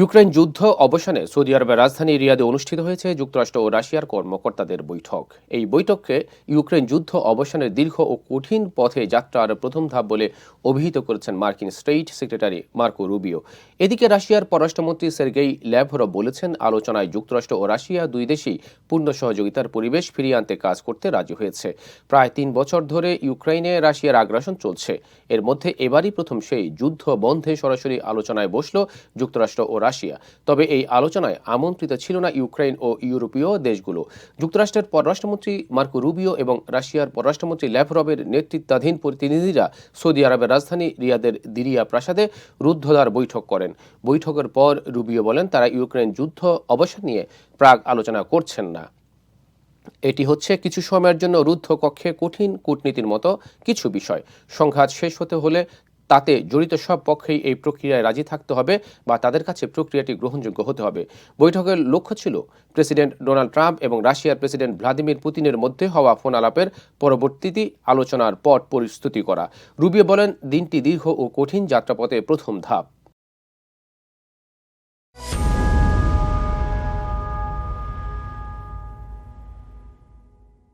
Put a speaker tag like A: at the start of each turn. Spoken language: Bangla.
A: ইউক্রেন যুদ্ধ অবসানে সৌদি আরবের রাজধানী রিয়াদে অনুষ্ঠিত হয়েছে যুক্তরাষ্ট্র ও রাশিয়ার কর্মকর্তাদের বৈঠক এই বৈঠককে ইউক্রেন যুদ্ধ অবসানের দীর্ঘ ও কঠিন পথে যাত্রার প্রথম ধাপ বলে অভিহিত করেছেন মার্কিন স্টেট সেক্রেটারি মার্কো রুবিও এদিকে রাশিয়ার পররাষ্ট্রমন্ত্রী সের্গেই ল্যাভরো বলেছেন আলোচনায় যুক্তরাষ্ট্র ও রাশিয়া দুই দেশই পূর্ণ সহযোগিতার পরিবেশ ফিরিয়ে আনতে কাজ করতে রাজি হয়েছে প্রায় তিন বছর ধরে ইউক্রেনে রাশিয়ার আগ্রাসন চলছে এর মধ্যে এবারই প্রথম সেই যুদ্ধ বন্ধে সরাসরি আলোচনায় বসল যুক্তরাষ্ট্র ও রাশিয়া তবে এই আলোচনায় আমন্ত্রিত ছিল না ইউক্রেন ও ইউরোপীয় দেশগুলো যুক্তরাষ্ট্রের পররাষ্ট্রমন্ত্রী মার্কো রুবিও এবং রাশিয়ার পররাষ্ট্রমন্ত্রী ল্যাভরবের নেতৃত্বাধীন প্রতিনিধিরা সৌদি আরবের রাজধানী রিয়াদের দিরিয়া প্রাসাদে রুদ্ধদ্বার বৈঠক করেন বৈঠকের পর রুবিও বলেন তারা ইউক্রেন যুদ্ধ অবসান নিয়ে প্রাগ আলোচনা করছেন না এটি হচ্ছে কিছু সময়ের জন্য রুদ্ধ কক্ষে কঠিন কূটনীতির মতো কিছু বিষয় সংঘাত শেষ হতে হলে তাতে জড়িত সব পক্ষেই এই প্রক্রিয়ায় রাজি থাকতে হবে বা তাদের কাছে প্রক্রিয়াটি গ্রহণযোগ্য হতে হবে বৈঠকের লক্ষ্য ছিল প্রেসিডেন্ট ডোনাল্ড ট্রাম্প এবং রাশিয়ার প্রেসিডেন্ট ভ্লাদিমির পুতিনের মধ্যে হওয়া ফোন আলাপের পরবর্তীতে আলোচনার পর পরিস্থিতি করা রুবিয়ে বলেন দিনটি দীর্ঘ ও কঠিন যাত্রাপথে প্রথম ধাপ